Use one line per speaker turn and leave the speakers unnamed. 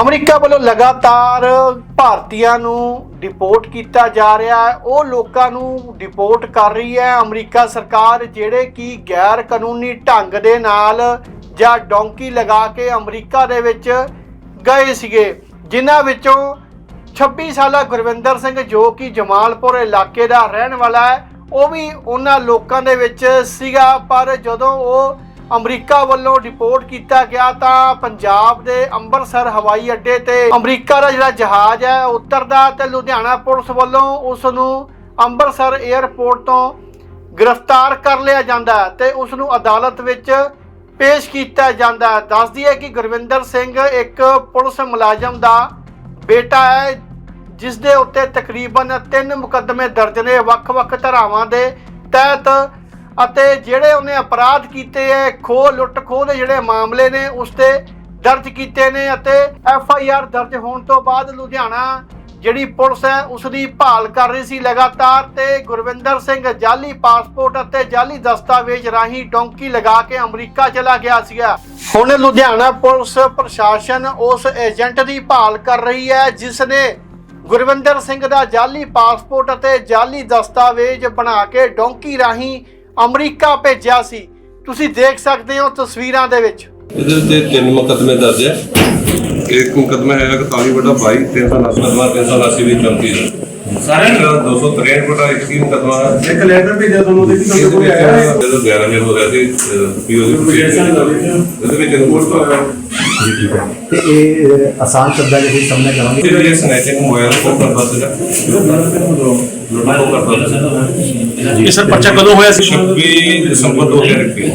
America ਵੱਲੋਂ ਲਗਾਤਾਰ ਭਾਰਤੀਆਂ ਨੂੰ ਡਿਪੋਰਟ ਕੀਤਾ ਜਾ ਰਿਹਾ ਹੈ। ਉਹ ਲੋਕਾਂ ਨੂੰ ਡਿਪੋਰਟ ਕਰ ਰਹੀ ਹੈ। ਅਮਰੀਕਾ ਸਰਕਾਰ ਜਿਹੜੇ ਕਿ ਗੈਰ ਕਾਨੂੰਨੀ ਢੰਗ ਦੇ ਨਾਲ ਜਾਂ ਡੌਂਕੀ ਲਗਾ ਕੇ ਅਮਰੀਕਾ ਦੇ ਵਿੱਚ ਗਏ ਸੀਗੇ, ਜਿਨ੍ਹਾਂ ਵਿੱਚੋਂ 26 ਸਾਲਾ ਗੁਰਵਿੰਦਰ ਸਿੰਘ ਜੋ ਕਿ ਜਮਾਲਪੁਰ ਇਲਾਕੇ ਦਾ ਰਹਿਣ ਵਾਲਾ ਹੈ, ਉਹ ਵੀ ਉਹਨਾਂ ਲੋਕਾਂ ਦੇ ਵਿੱਚ ਸੀਗਾ। ਪਰ ਜਦੋਂ ਉਹ ਅਮਰੀਕਾ ਵੱਲੋਂ ਰਿਪੋਰਟ ਕੀਤਾ ਗਿਆ ਤਾਂ ਪੰਜਾਬ ਦੇ ਅੰਮ੍ਰਿਤਸਰ ਹਵਾਈ ਅੱਡੇ ਤੇ ਅਮਰੀਕਾ ਦਾ ਜਿਹੜਾ ਜਹਾਜ਼ ਹੈ ਉਤਰਦਾ ਤੇ ਲੁਧਿਆਣਾ ਪੁਲਿਸ ਵੱਲੋਂ ਉਸ ਨੂੰ ਅੰਮ੍ਰਿਤਸਰ 에ਅਰਪੋਰਟ ਤੋਂ ਗ੍ਰਿਫਤਾਰ ਕਰ ਲਿਆ ਜਾਂਦਾ ਹੈ ਤੇ ਉਸ ਨੂੰ ਅਦਾਲਤ ਵਿੱਚ ਪੇਸ਼ ਕੀਤਾ ਜਾਂਦਾ ਦੱਸਦੀ ਹੈ ਕਿ ਗੁਰਵਿੰਦਰ ਸਿੰਘ ਇੱਕ ਪੁਲਿਸ ਮੁਲਾਜ਼ਮ ਦਾ ਬੇਟਾ ਹੈ, ਜਿਸ ਦੇ ਉੱਤੇ ਤਕਰੀਬਨ ਤਿੰਨ ਮੁਕੱਦਮੇ ਦਰਜ ਨੇ। ਵੱਖ-ਵੱਖ ਧਾਰਾਵਾਂ ਦੇ ਤਹਿਤ ਅਤੇ ਜਿਹੜੇ ਉਹਨੇ ਅਪਰਾਧ ਕੀਤੇ ਹੈ ਖੋਹ, ਲੁੱਟ ਖੋਹ ਦੇ ਜਿਹੜੇ ਮਾਮਲੇ ਨੇ, ਉਸ ਤੇ ਦਰਜ ਕੀਤੇ ਨੇ ਅਤੇ ਐਫ ਆਈ ਆਰ ਦਰਜ ਹੋਣ ਤੋਂ ਬਾਅਦ ਲੁਧਿਆਣਾ ਜਿਹੜੀ ਪੁਲਿਸ ਹੈ ਉਸ ਦੀ ਭਾਲ ਕਰ ਰਹੀ ਸੀ ਲਗਾਤਾਰ ਤੇ ਗੁਰਵਿੰਦਰ ਸਿੰਘ ਜਾਲੀ ਪਾਸਪੋਰਟ ਅਤੇ ਜਾਲੀ ਦਸਤਾਵੇਜ਼ ਰਾਹੀਂ ਡੌਂਕੀ ਲਗਾ ਕੇ ਅਮਰੀਕਾ ਚਲਾ ਗਿਆ ਸੀਗਾ। ਹੁਣ ਲੁਧਿਆਣਾ ਪੁਲਿਸ ਪ੍ਰਸ਼ਾਸਨ ਉਸ ਏਜੰਟ ਦੀ ਭਾਲ ਕਰ ਰਹੀ ਹੈ ਜਿਸ ਨੇ ਗੁਰਵਿੰਦਰ ਸਿੰਘ ਦਾ ਜਾਲੀ ਪਾਸਪੋਰਟ ਅਤੇ ਜਾਲੀ ਦਸਤਾਵੇਜ਼ ਬਣਾ ਕੇ ਡੌਂਕੀ ਰਾਹੀਂ ਅਮਰੀਕਾ ਭੇਜਿਆ ਸੀ। ਤੁਸੀਂ ਦੇਖ ਸਕਦੇ ਹੋ ਤਸਵੀਰਾਂ ਦੇ ਵਿੱਚ।
ਇਹਦੇ ਤੇ ਤਿੰਨ ਮੁਕੱਦਮੇ ਦਰਜ ਹੈ। ਇੱਕ ਮੁਕੱਦਮਾ ਹੈ 41 ਬਟਾ 22 379 ਮੁਕੱਦਮਾ 379 ਵੀ 34 ਦਾ ਸਾਰੇ 263 ਬਟਾ 21 ਮੁਕੱਦਮਾ ਹੈ।
ਇੱਕ ਲੈਟਰ ਭੇਜਿਆ ਤੁਹਾਨੂੰ ਉਹਦੇ ਵਿੱਚ? ਕੋਈ
ਵਿੱਚ
ਆਇਆ ਹੈ
ਜਦੋਂ 11 ਵਜੇ ਹੋ ਰਿਹਾ ਸੀ। ਪੀਓ ਦੀ
ਦਾ ਲਿਖਿਆ।
ਇਹਦੇ ਵਿੱਚ ਰਿਪੋਰਟ ਆ ਗਿਆ
ਜੀ ਠੀਕ ਹੈ। ਤੇ ਇਹ ਆਸਾਨ ਸ਼ਬਦਾਂ ਵਿੱਚ ਸਾਹਮਣੇ ਕਰਾਂਗੇ
ਵਿੱਚ ਸਨੈਚਿੰਗ ਮੋਬਾਈਲ ਫੋਨ ਕਰਦਾ ਸੀਗਾ
ਇਹ ਸਰ ਪਰਚਾ ਕਦੋਂ ਹੋਇਆ ਸੀ?
26 ਦਸੰਬਰ 2021